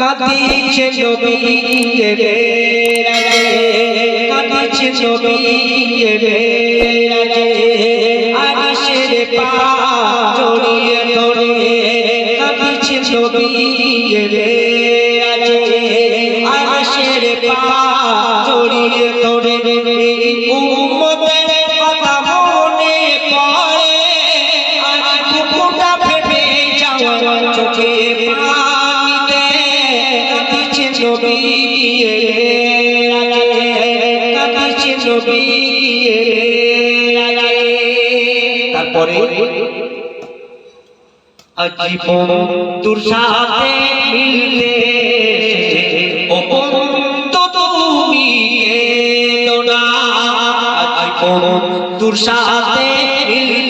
কাঁদিছে নবী বেরাজে কাঁদিছে নবী বেরাজে আকাশের পা জড়িয়ে ধরে। কাঁদিছে নবী বেরাজে আকাশের পা জড়িয়ে কাঁদিছে নবী তারপরে আজীবন তোর সাথে মিলতে ও আজীবন তোর সাথে মিলতে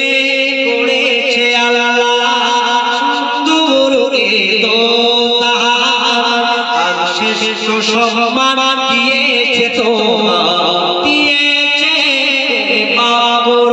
শেষ সম্মান দিয়েছে তোমার দিয়েছে বাবুর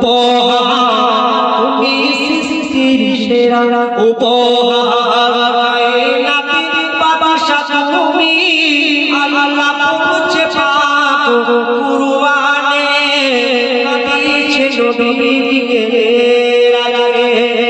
উপহার তুমি সৃষ্টির সেরা উপহার কায়নাতের বাদশা তুমি আল্লাহ পৌঁছে পাক কুরবানে কাঁদিছে নবী দিকে রাগে